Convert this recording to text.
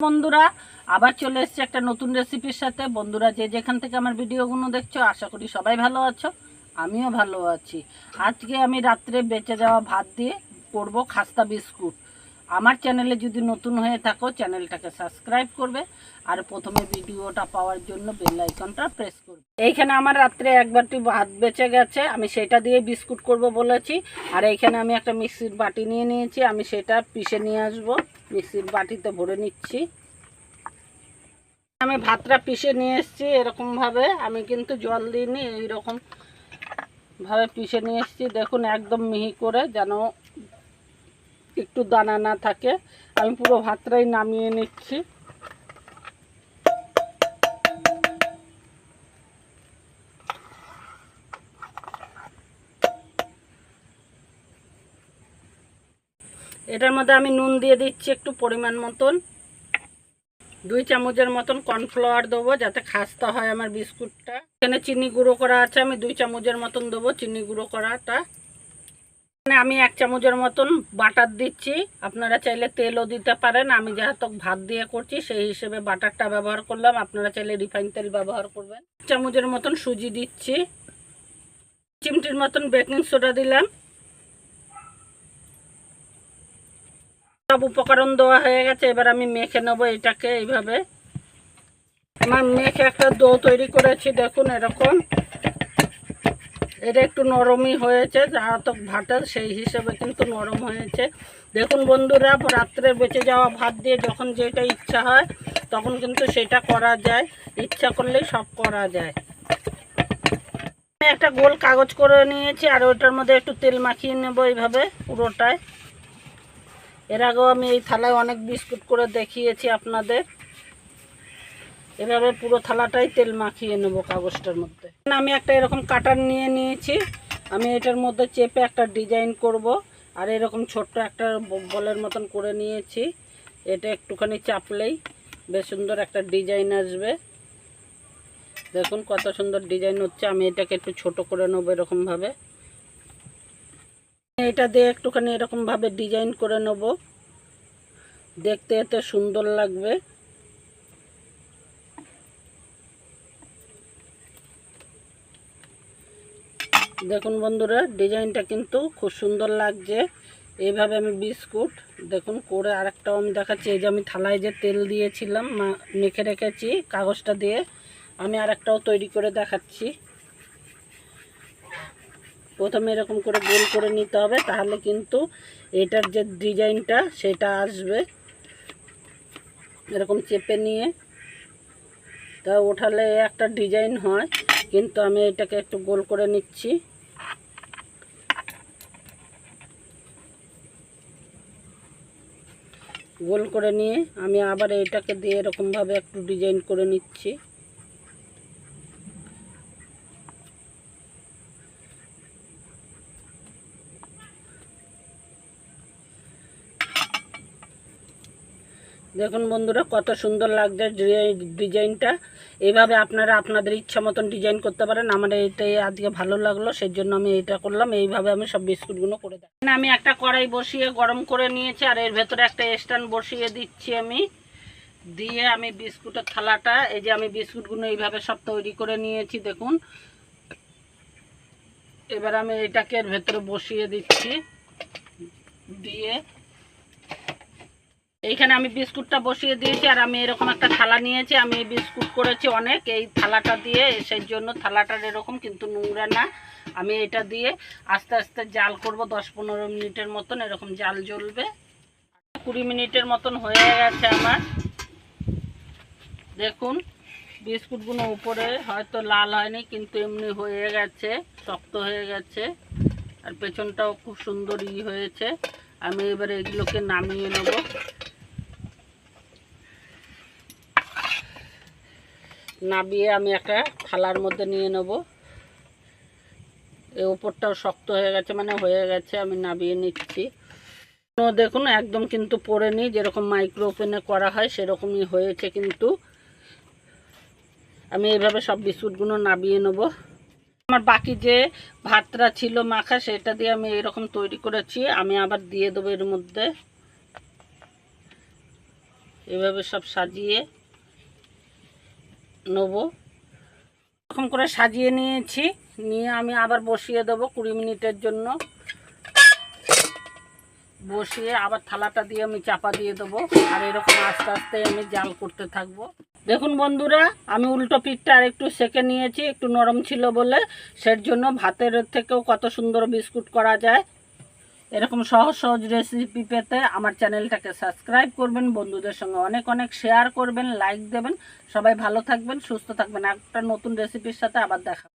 বন্ধুরা, আবার চলে এসেছে একটা নতুন রেসিপির সাথে। বন্ধুরা, যে যেখান থেকে আমার ভিডিওগুলো দেখছ, আশা করি সবাই ভালো আছো, আমিও ভালো আছি। আজকে আমি রাত্রে বেঁচে যাওয়া ভাত দিয়ে করব খাস্তা বিস্কুট। আমার চ্যানেলে যদি নতুন হয়ে থাকো, চ্যানেলটাকে সাবস্ক্রাইব করবে আর প্রথমে ভিডিওটা পাওয়ার জন্য বেল আইকনটা প্রেস করবে। এইখানে আমার রাত্রে এক বাটি ভাত বেঁচে গেছে, আমি সেটা দিয়ে বিস্কুট করব বলেছি। আর এইখানে আমি একটা মিক্সির বাটি নিয়ে নিয়েছি, আমি সেটা পিষে নিয়ে আসব। মিক্সির বাটিতে ভরে নিচ্ছি। আমি ভাতটা পিষে নিয়ে এসেছি এরকমভাবে, আমি কিন্তু জল দিইনি এইরকম ভাবে পিষে নিয়ে এসেছি। দেখুন, একদম মিহি করে যেন একটু দানা না থাকে, আমি পুরো ভাতটাই নামিয়ে নিচ্ছি। এটার মধ্যে আমি নুন দিয়ে দিচ্ছি একটু পরিমাণ মতন। দুই চামচের মতন কর্নফ্লাওয়ার দেবো, যাতে খাস্তা হয় আমার বিস্কুটটা। এখানে চিনি গুঁড়ো করা আছে, আমি দুই চামচের মতন দেবো চিনি গুঁড়ো করাটা। আমি এক চামচের মতন বাটার দিচ্ছি। আপনারা চাইলে তেলও দিতে পারেন। আমি যেহেতু ভাত দিয়ে করছি, সেই হিসেবে বাটারটা ব্যবহার করলাম। আপনারা চাইলে রিফাইন তেল ব্যবহার করবেন। এক চামচের মতন সুজি দিচ্ছি। চিমটির মতন বেকিং সোডা দিলাম। সব উপকরণ দেওয়া হয়ে গেছে। এবার আমি মেখে নেব এটাকে এইভাবে। আমার মেখে একটা দো তৈরি করেছি, দেখুন এরকম। এটা একটু নরমই হয়েছে তো ভাতের সেই হিসেবে কিন্তু নরম হয়েছে। দেখুন বন্ধুরা, রাত্রে বেঁচে যাওয়া ভাত দিয়ে যখন যেটা ইচ্ছা হয়, তখন কিন্তু সেটা করা যায়। ইচ্ছা করলেই সব করা যায়। আমি একটা গোল কাগজ করে নিয়েছি, আর ওটার মধ্যে একটু তেল মাখিয়ে নেব এইভাবে পুরোটায়। এর আগেও আমি এই থালায় অনেক বিস্কুট করে দেখিয়েছি আপনাদের। এভাবে পুরো থালাটাই তেল মাখিয়ে নেব কাগজটার মধ্যে। আমি একটা এরকম কাটার নিয়ে নিয়েছি। আমি এটার মধ্যে চেপে একটা ডিজাইন করব। আর এরকম ছোট্ট একটা বলের মতন করে নিয়েছি। এটা একটুখানি চাপলেই বেশ সুন্দর একটা ডিজাইন আসবে। দেখুন কত সুন্দর ডিজাইন হচ্ছে। আমি এটাকে একটু ছোট করে নেব এরকমভাবে। এটা দিয়ে একটুখানি এরকমভাবে ডিজাইন করে নেব। দেখতে এতে সুন্দর লাগবে। দেখুন বন্ধুরা, ডিজাইনটা কিন্তু খুব সুন্দর লাগছে। এইভাবে আমি বিস্কুট, দেখুন করে আরেকটাও আমি দেখাচ্ছি। এই যে আমি থালায় যে তেল দিয়েছিলাম মেখে রেখেছি কাগজটা দিয়ে, আমি আরেকটাও তৈরি করে দেখাচ্ছি। প্রথমে এরকম করে গোল করে নিতে হবে, তাহলে কিন্তু এটার যে ডিজাইনটা, সেটা আসবে। এরকম চেপে নিয়ে, তা ওঠালে একটা ডিজাইন হয়। কিন্তু আমি এটাকে একটু গোল করে নিচ্ছি। গোল করে নিয়ে আমি আবার এটাকে দিয়ে এরকমভাবে একটু ডিজাইন করে নিচ্ছি। দেখুন বন্ধুরা, কত সুন্দর লাগছে ডিজাই- ডিজাইনটা। এইভাবে আপনারা আপনাদের ইচ্ছা মতন ডিজাইন করতে পারেন। আমার এটাই আজকে ভালো লাগল সেই জন্য আমি এইটা করলাম। এইভাবে আমি সব বিস্কুটগুলো করে দেয় আমি একটা কড়াই বসিয়ে গরম করে নিয়েছি, আর এর ভেতরে একটা স্ট্যান্ড বসিয়ে দিচ্ছি আমি। দিয়ে আমি বিস্কুটের থালাটা, এই যে আমি বিস্কুটগুলো এইভাবে সব তৈরি করে নিয়েছি, দেখুন। এবার আমি এটাকে এর ভেতরে বসিয়ে দিচ্ছি। দিয়ে এইখানে আমি বিস্কুটটা বসিয়ে দিয়েছি আর আমি এরকম একটা থালা নিয়েছি। আমি এই বিস্কুট করেছি অনেক। এই থালাটা দিয়ে সেই জন্য থালাটার এরকম কিন্তু নোংরা না। আমি এটা দিয়ে আস্তে আস্তে জাল করব। দশ পনেরো মিনিটের মতন এরকম জাল জ্বলবে। কুড়ি মিনিটের মতন হয়ে গেছে আমার। দেখুন, বিস্কুটগুলো উপরে হয়তো লাল হয়নি, কিন্তু এমনি হয়ে গেছে, শক্ত হয়ে গেছে। আর পেছনটাও খুব সুন্দর ই হয়েছে। আমি এবারে এগুলোকে নামিয়ে নেব। নামিয়ে আমি একটা থালার মধ্যে নিয়ে নেব। এই ওপরটাও শক্ত হয়ে গেছে মানে হয়ে গেছে, আমি নামিয়ে নিচ্ছি। দেখুন, একদম কিন্তু পড়ে নি যেরকম মাইক্রো ওপেনে করা হয়, সেরকমই হয়েছে কিন্তু। আমি এইভাবে সব বিস্কুটগুলো নামিয়ে নেব। আমার বাকি যে ভাতটা ছিল মাখা, সেটা দিয়ে আমি এরকম তৈরি করেছি, আমি আবার দিয়ে দেবো এর মধ্যে। এভাবে সব সাজিয়ে নেব। এরকম করে সাজিয়ে নিয়েছি। নিয়ে আমি আবার বসিয়ে দেবো কুড়ি মিনিটের জন্য। বসিয়ে আবার থালাটা দিয়ে আমি চাপা দিয়ে দেবো। আর এরকম আস্তে আস্তে আমি জাল করতে থাকব। দেখুন বন্ধুরা, আমি উল্টো পিঠটা আর একটু সেকে নিয়েছি, একটু নরম ছিল বলে। সের জন্য ভাতের থেকেও কত সুন্দর বিস্কুট করা যায়। এরকম সহজ সহজ রেসিপি পেতে আমার চ্যানেলটাকে সাবস্ক্রাইব করবেন, বন্ধুদের সঙ্গে অনেক অনেক শেয়ার করবেন লাইক দেবেন। সবাই ভালো থাকবেন, সুস্থ থাকবেন। একটা নতুন রেসিপির সাথে আবার দেখা